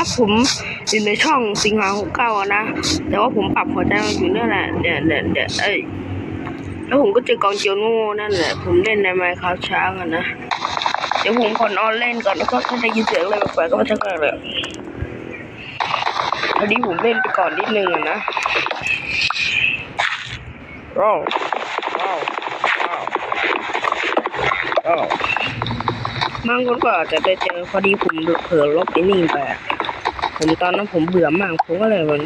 ครับผมอยู่ในช่องสิงหาหกเก้านะ แต่ว่าผมปรับหัวใจมาอยู่นั่นแหละเดี๋ยวเดี๋ยวเดี๋ยวเอ้ยแล้วผมก็เจอกองเจียวโง่นั่นแหละ ผมเล่นในไมค์คาฟช้างอะนะ เดี๋ยวผมขอนอนเล่นก่อนแล้วก็ถ้าได้ยินเสียงอะไรแปลกๆก็ไม่ใช่กันเลยพอดีผมเล่นไปก่อนนิดนึงอะนะว้าวว้าวว้าวบางคนก็อาจจะได้เจอพอดีผมเผลอลบไอ้นี่ไป ผมตอนนั้นผมเบื่อมากผมก็เลยมัน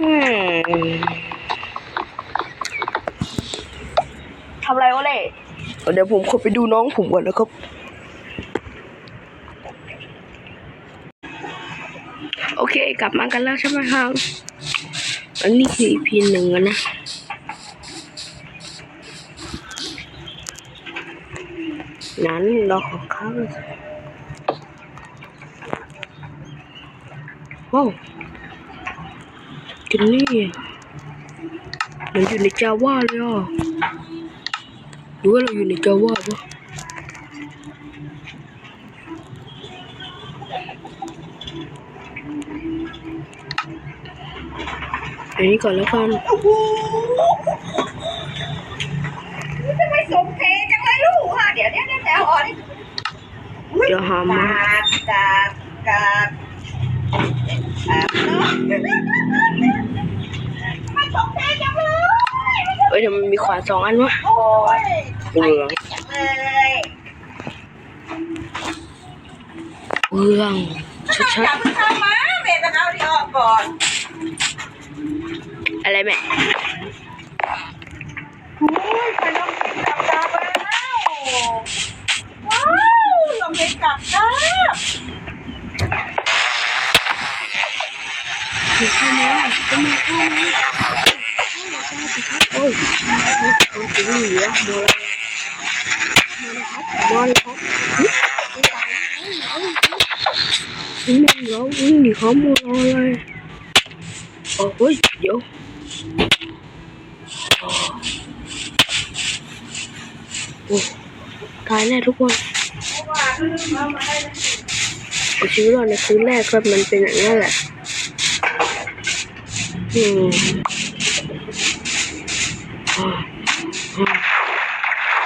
อืมทำอะไรวะเล่เดี๋ยวผมขอไปดูน้องผมก่อนนะครับ โอเค กลับมากันแล้วใช่ไหมครับ อันนี้คือ EP หนึ่งอะนะนั้นเราขอเข้า ว้าวกินนี่เหมันอยู่ในจาว่าเลยอะหรือว่าเราอยู่ในจาว่าปะอันนี้ก่อนแล้วกันจะไม่สมเพจังเลยลูกค่ะเดี๋ยวเดี๋ยวเดี๋ยวอ่อนเดี๋ยวหามา กากากาดอ่าเนาะไม่สมเพจังเลยเอ้ยเดี๋ยวมันมีขวานสองอันวะโอ้ยเบื่อเลยเบื่องชัดจับมันเข้ามาเมย์ต้องเอาที่ออกก่อนๆอะไรแม่ โอ้ยไปลองเพลงกลับดาบมาแล้วว้าวลองเพลงกลับดาบ คือข้ามาเข้ามาเข้ามาโอ้ยโอ้ยเหลือโบราณบอลครับนี่มันร้องวิ่งหนีเขาโมรอเลยโอ้ยเดี๋ยวโอ้ตายแน่ทุกคนว่าเรื่องเอามาให้นะเอาชีวิตรอดในคืนแรกก็มันเป็นอย่างนี้แหละ อืมอ่าอ่า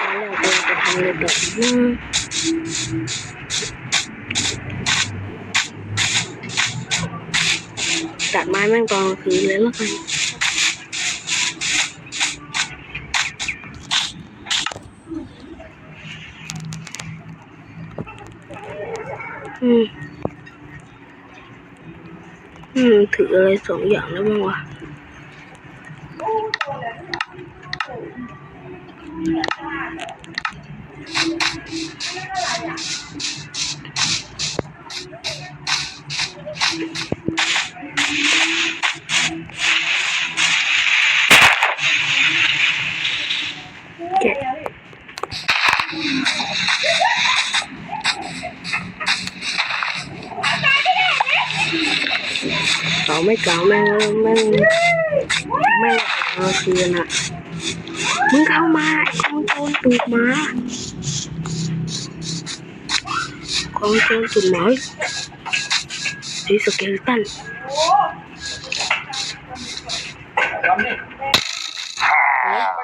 แล้วเราจะทำอะไรต่อนะตัดไม้แม่งตอนกลางคืนเลยล้วกันอืม ถืออะไรสองอย่างแล้วบ้างวะแกะ เก่าไม่เก่าแม่งแม่งแม่งเอาคืนอะมึงเข้ามาไอ้กองโจรตูดหมากองโจรตูดหมาสีสเกลตัน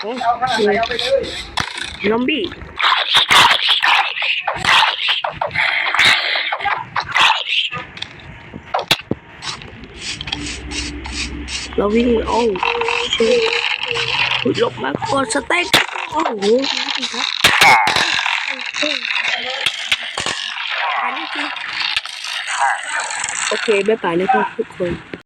โอ้โหลอมบี้ เราวิ่งโอ้ช่วยหลบมากดสเต็กโอ้โหน่าดีครับโอเคบ๊ายบายนะครับทุกคน